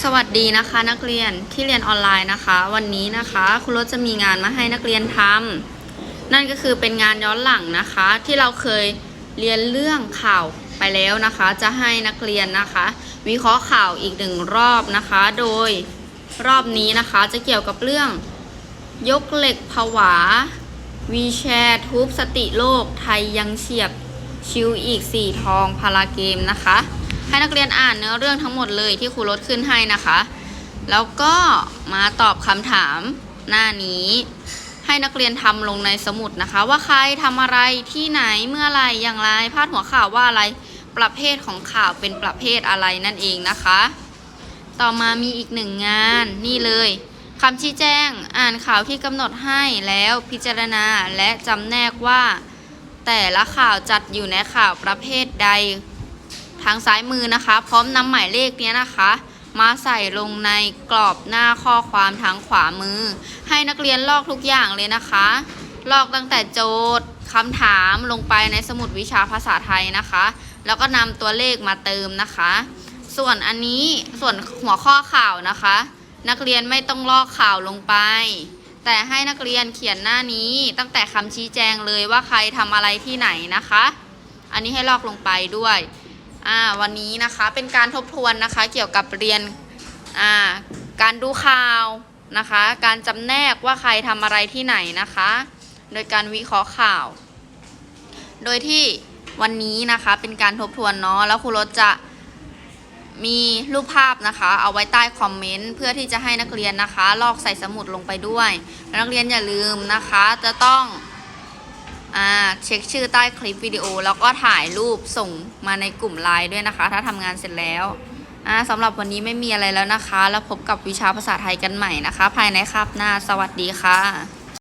สวัสดีนะคะนักเรียนที่เรียนออนไลน์นะคะ วันนี้นะคะครูรถจะมีงานมาให้นักเรียนทำนั่นก็คือเป็นงานย้อนหลังนะคะ ที่เราเคยเรียนเรื่องข่าวไปแล้วนะคะ จะให้นักเรียนนะคะ วิเคราะห์ข่าวอีกหนึ่งรอบนะคะ โดยรอบนี้นะคะจะเกี่ยวกับเรื่อง ยกเหล็กผวา วีแชร์ทุบสติโลกไทยยังเฉียบชิวอีก 4 ทองพาราเกมนะคะ ให้นักเรียนอ่านเนื้อเรื่องทั้งหมดเลยที่ครูลดขึ้นให้นะคะ แล้วก็มาตอบคำถามหน้านี้ ให้นักเรียนทำลงในสมุดนะคะ ว่าใครทำอะไรที่ไหนเมื่อไรอย่างไรพาดหัวข่าวว่าอะไรประเภทของข่าวเป็นประเภทอะไรนั่นเองนะคะ ต่อมามีอีกหนึ่งงานนี่เลยคำชี้แจงอ่านข่าวที่กำหนดให้แล้วพิจารณาและจำแนกว่า แต่ละข่าวจัดอยู่ในข่าวประเภทใด ทางซ้ายมือนะคะ พร้อมนำหมายเลขเนี้ยนะคะ มาใส่ลงในกรอบหน้าข้อความทางขวามือ ให้นักเรียนลอกทุกอย่างเลยนะคะ ลอกตั้งแต่โจทย์คำถามลงไปในสมุดวิชาภาษาไทยนะคะ แล้วก็นำตัวเลขมาเติมนะคะ ส่วนอันนี้ส่วนหัวข้อข่าวนะคะ นักเรียนไม่ต้องลอกข่าวลงไป แต่ให้นักเรียนเขียนหน้านี้ตั้งแต่คำชี้แจงเลยว่าใครทำอะไรที่ไหนนะคะ อันนี้ให้ลอกลงไปด้วย อ่าวันนี้นะคะเป็นการทบทวนนะคะเกี่ยวกับเรียนอ่าการดูข่าวนะคะ การจำแนกว่าใครทำอะไรที่ไหนนะคะ โดยการวิเคราะห์ข่าว โดยที่วันนี้นะคะเป็นการทบทวนเนาะแล้วครูรถจะมีรูปภาพนะคะ เอาไว้ใต้คอมเมนต์เพื่อที่จะให้นักเรียนนะคะ ลอกใส่สมุดลงไปด้วย นักเรียนอย่าลืมนะคะ จะต้อง อ่าเช็คชื่อใต้คลิปวิดีโอ แล้วก็ถ่ายรูปส่งมาในกลุ่มไลน์ด้วยนะคะ ถ้าทำงานเสร็จแล้วอ่าสำหรับวันนี้ไม่มีอะไรแล้วนะคะ แล้วพบกับวิชาภาษาไทยกันใหม่นะคะ ภายในคาบหน้า สวัสดีค่ะ